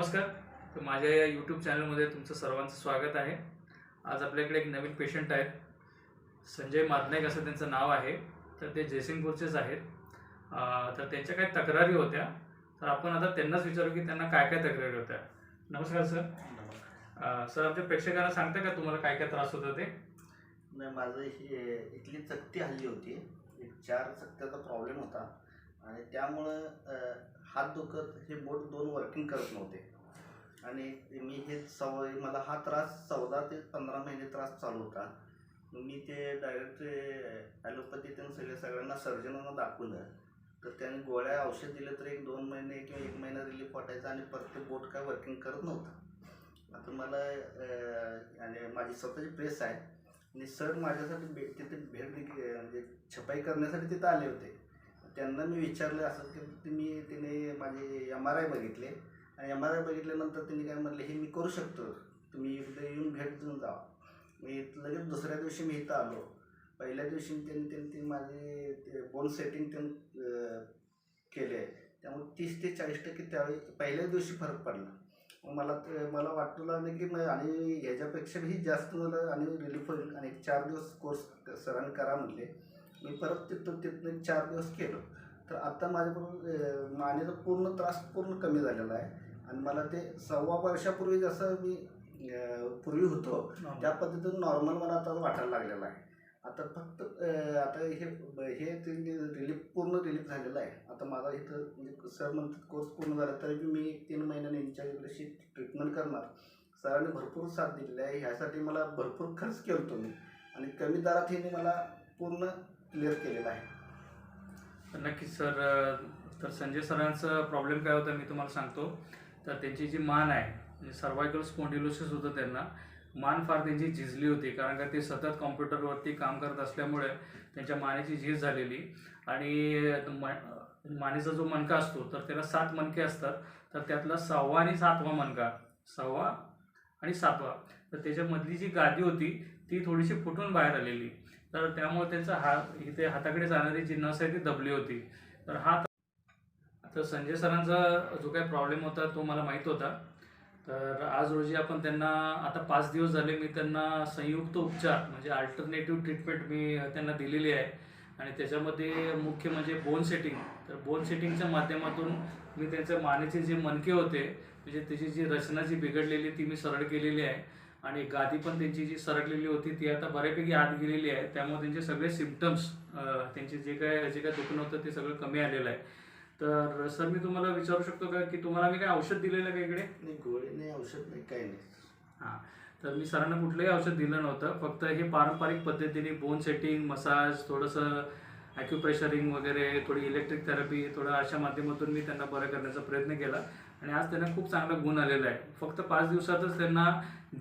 नमस्कार. तर माझ्या या यूट्यूब चॅनलमध्ये तुमचं सर्वांचं स्वागत आहे. आज आपल्याकडे एक नवीन पेशंट आहेत. संजय मादनाईक असं त्यांचं नाव आहे. तर ते जयसिंगपूरचेच आहेत. तर त्यांच्या काही तक्रारी होत्या. तर आपण आता त्यांनाच विचारू की त्यांना काय काय तक्रारी होत्या. नमस्कार सर. अं, सर आमच्या प्रेक्षकांना सांगता का तुम्हाला काय काय त्रास होता ते? नाही माझं ही इथली चकती हल्ली होती. एक चार चकत्याचा प्रॉब्लेम होता. आणि त्यामुळं हात दुखत हे बोट दोन वर्किंग करत नव्हते. आणि मी हे सवय मला हा त्रास चौदा ते पंधरा महिने त्रास चालू होता. मी ते डायरेक्ट ॲलोपॅथी त्यांनी सगळे सगळ्यांना सर्जनांना दाखवलं. तर त्यांनी गोळ्या औषध दिलं तर एक दोन महिने किंवा एक महिना रिलीफ वाटायचा आणि परत ते बोट काय वर्किंग करत नव्हतं. आता मला आणि माझी स्वतःची प्रेस आहे. आणि सर माझ्यासाठी भे तिथे भेट म्हणजे छपाई करण्यासाठी तिथं आले होते. त्यांना मी विचारलं असं की तुम्ही तिने माझे एम आर आय बघितले. आणि एम आर आय बघितल्यानंतर त्यांनी काय म्हटलं हे मी करू शकतो. तुम्ही इथं येऊन भेट देऊन जा. मी लगेच दुसऱ्या दिवशी मी इथं आलो. पहिल्या दिवशी त्यांनी त्यांनी ते माझे ते बोन सेटिंग त्यांनी केले. आहे त्यामुळे तीस ते चाळीस टक्के त्यावेळी पहिल्या दिवशी फरक पडला. मग मला ते मला वाटू लागलं की मग आणि ह्याच्यापेक्षाही जास्त मला आणि रिलीफ होईल. आणि एक चार दिवस कोर्स सरांनी करा म्हटले मी परत तिथं तिथनं चार दिवस केलो. तर आता माझ्याकडून अं, मानेचा पूर्ण त्रास पूर्ण कमी झालेला आहे. आणि मला ते सव्वा वर्षापूर्वी जसं मी पूर्वी होतो त्या पद्धतीनं नॉर्मल मला आता वाटायला लागलेलं आहे. आता फक्त आता हे हे रिलीफ पूर्ण रिलीफ झालेलं आहे. आता माझा इथं म्हणजे सर म्हणतात कोर्स पूर्ण झाला तरी बी मी तीन महिन्याने यांच्याकडे ट्रीटमेंट करणार. सरांनी भरपूर साथ दिलेली आहे. ह्यासाठी मला भरपूर खर्च केलो मी. आणि कमी दरात ह्याने मला पूर्ण क्लिअर केलेलं आहे. नक्कीच सर तर संजय सरांचा प्रॉब्लेम काय होता मी तुम्हाला सांगतो. तर त्यांची जी मान आहे म्हणजे सर्वायकल स्पॉन्डिलोसिस होतं त्यांना मान फार त्यांची झिजली होती. कारण का ते सतत कॉम्प्युटरवरती काम करत असल्यामुळे त्यांच्या मानेची झीज झालेली. आणि म- मानेचा जो मणका असतो तर त्याला सात मणके असतात. तर त्यातला सहावा आणि सातवा मणका सहावा आणि सातवा. तर त्याच्यामधली जी गादी होती ती थोडीशी फुटून बाहेर आलेली. तर त्यामुळे त्यांचा हात इथे हाताकडे जाणारी जी नस आहे ती दबली होती. तर हा तर संजय सरांचा जो काही प्रॉब्लेम होता तो मला माहीत होता. तर आज रोजी आपण त्यांना आता पाच दिवस झाले मी त्यांना संयुक्त उपचार म्हणजे अल्टरनेटिव्ह ट्रीटमेंट मी त्यांना दिलेली आहे. आणि त्याच्यामध्ये मुख्य म्हणजे बोन सेटिंग तर बोन सेटिंगच्या माध्यमातून मी त्यांच्या मानेचे जे मणके होते म्हणजे त्याची जी रचना जी बिघडलेली ती मी सरळ केलेली आहे. आणि गादी पण त्यांची जी सरकलेली होती ती आता बऱ्यापैकी आत गेलेली आहे. त्यामुळे त्यांचे सगळे सिमटम्स त्यांचे जे काय जे काय दुखणं होतं ते सगळं कमी आलेलं आहे. तर सर मी तुम्हाला विचारू शकतो का की तुम्हाला मी काय औषध दिलेलं का इकडे? नाही गोळी नाही औषध नाही काही नाही. हां. तर मी सरांना कुठलंही औषध दिलं नव्हतं. फक्त हे पारंपरिक पद्धतीने बोन सेटिंग मसाज थोडंसं ॲक्युप्रेशरिंग वगैरे थोडी इलेक्ट्रिक थेरपी थोडं अशा माध्यमातून मी त्यांना बरं करण्याचा प्रयत्न केला. आणि आज त्यांना खूप चांगला गुण आलेला आहे. फक्त पाच दिवसातच त्यांना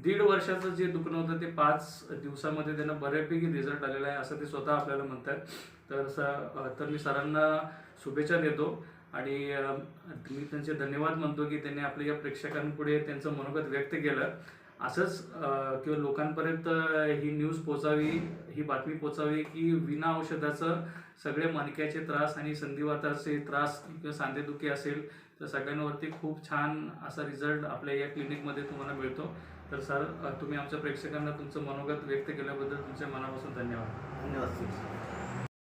दीड वर्षाचं जे दुखणं होतं ते पाच दिवसामध्ये त्यांना बऱ्यापैकी रिझल्ट आलेला आहे असं ते स्वतः आपल्याला म्हणतात. तर स तर मी सरांना शुभेच्छा देतो. आणि मी त्यांचे धन्यवाद म्हणतो की त्यांनी आपल्या या प्रेक्षकांपुढे त्यांचं मनोगत व्यक्त केलं. असंच किंवा लोकांपर्यंत ही न्यूज पोचावी ही बातमी पोचावी की विना औषधाचं सगळे मणक्याचे त्रास आणि संधिवाताचे त्रास किंवा सांधेदुखी असेल तर सगळ्यांवरती खूप छान असा रिझल्ट आपल्या या क्लिनिकमध्ये तुम्हाला मिळतो. तर सर तुम्ही आमच्या प्रेक्षकांना तुमचं मनोगत व्यक्त केल्याबद्दल तुमच्या मनापासून धन्यवाद. धन्यवाद सर